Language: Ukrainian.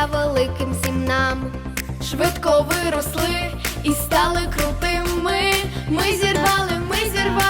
та великим зімнам. Швидко виросли і стали крутими. Ми зірвали, ми зірвали.